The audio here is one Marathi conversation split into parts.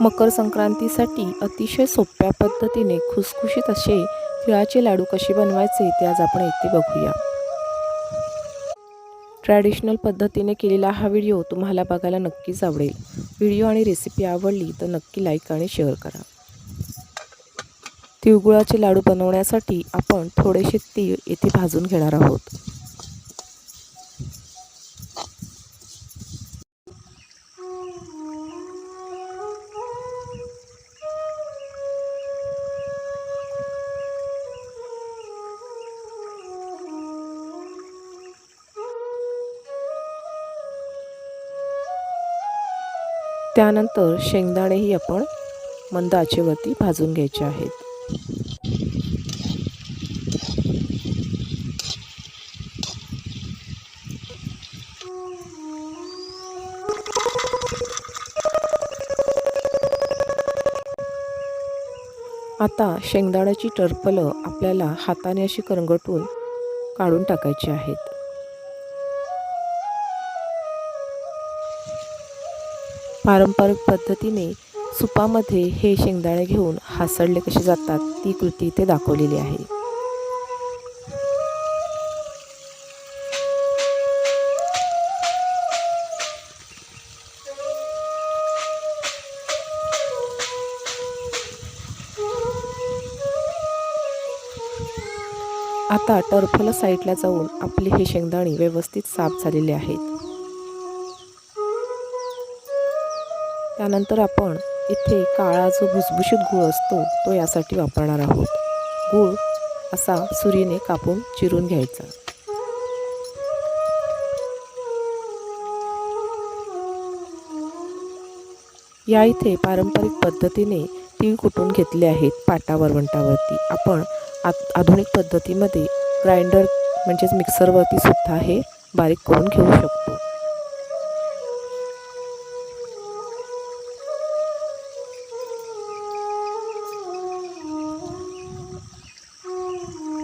मकर संक्रांतीसाठी अतिशय सोप्या पद्धतीने खुसखुशीत असे तिळाचे लाडू कसे बनवायचे ते आज आपण येथे बघूया. ट्रॅडिशनल पद्धतीने केलेला हा व्हिडिओ तुम्हाला बघायला नक्कीच आवडेल. व्हिडिओ आणि रेसिपी आवडली तर नक्की लाईक आणि शेअर करा. तिळगुळाचे लाडू बनवण्यासाठी आपण थोडेसे तीळ येथे भाजून घेणार आहोत. त्यानंतर शेंगदाणेही आपण मंद आचेवरती भाजून घ्यायचे आहेत. आता शेंगदाण्याची टरफलं आपल्याला हाताने अशी करंगटून काढून टाकायची आहेत. पारंपरिक पद्धतीने सुपामध्ये हे शेंगदाणे घेऊन हासडले कसे जातात ती कृती इथे दाखवलेली आहे. आता टर्फल साईडला जाऊन आपले हे शेंगदाणे व्यवस्थित साफ झालेले आहेत. त्यानंतर आपण इथे काळा जो भुसभुशीत गूळ असतो तो यासाठी वापरणार आहोत. गूळ असा सुरीने कापून चिरून घ्यायचा. या इथे पारंपरिक पद्धतीने तीळ कुटून घेतले आहेत पाटा वरवंटावरती आपण आधुनिक पद्धतीमध्ये ग्राइंडर म्हणजेच मिक्सरवरती सुद्धा हे बारीक करून घेऊ शकतो.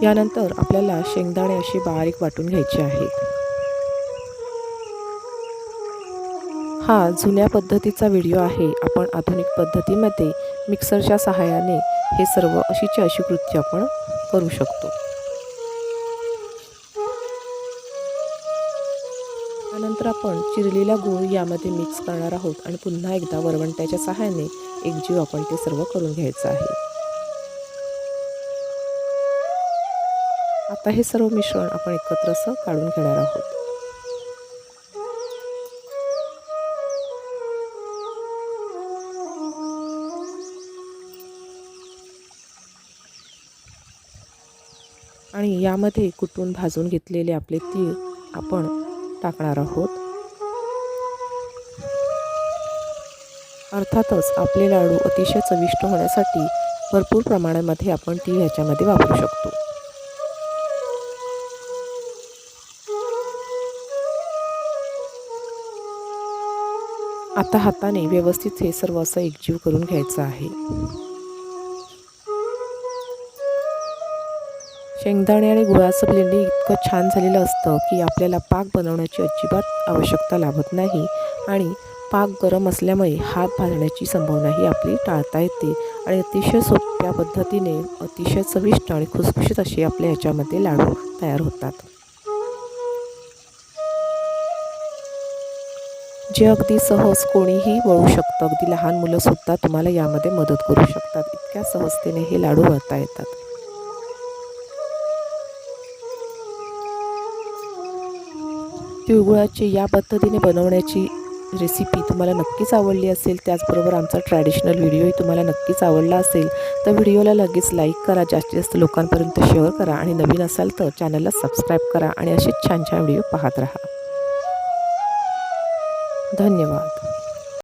यानंतर आपल्याला शेंगदाणे अशी बारीक वाटून घ्यायचे आहेत हा जुन्या पद्धतीचा व्हिडिओ आहे. आपण आधुनिक पद्धतीमध्ये मिक्सरच्या सहाय्याने हे सर्व अशीची अशी कृती आपण करू शकतो. त्यानंतर आपण चिरलेला गूळ यामध्ये मिक्स करणार आहोत आणि पुन्हा एकदा वरवंट्याच्या सहाय्याने एकजीव आपण ते सर्व करून घ्यायचं आहे. आता हे सर्व मिश्रण आपण एकत्र असं काढून घेणार आहोत. आणि यामध्ये कुटून भाजून घेतलेले आपले तीळ आपण टाकणार आहोत. अर्थातच आपले लाडू अतिशय चविष्ट होण्यासाठी भरपूर प्रमाणामध्ये आपण तीळ ह्याच्यामध्ये वापरू शकतो. आता हाताने व्यवस्थित हे सर्व असं एकजीव करून घ्यायचं आहे. शेंगदाणे आणि गुळाचं ब्लेंडिंग इतकं छान झालेलं असतं की आपल्याला पाक बनवण्याची अजिबात आवश्यकता लागत नाही आणि पाक गरम असल्यामुळे हात भाजण्याची संभावनाही आपली टाळता येते आणि अतिशय सोप्या पद्धतीने अतिशय चविष्ट आणि खुसखुशीत असे आपल्या ह्याच्यामध्ये लाडू तयार होतात. जे अगदी सहज कोणीही वळू शकतं. अगदी लहान मुलंसुद्धा तुम्हाला यामध्ये मदत करू शकतात. इतक्या सहजतेने हे लाडू वळता येतात. तिळगुळाची या पद्धतीने बनवण्याची रेसिपी तुम्हाला नक्कीच आवडली असेल त्याचबरोबर आमचा ट्रॅडिशनल व्हिडिओही तुम्हाला नक्कीच आवडला असेल तर व्हिडिओला लगेच लाईक करा. जास्तीत जास्त लोकांपर्यंत शेअर करा. आणि नवीन असाल तर चॅनलला सबस्क्राईब करा. आणि असेच छान छान व्हिडिओ पाहत राहा. धन्यवाद.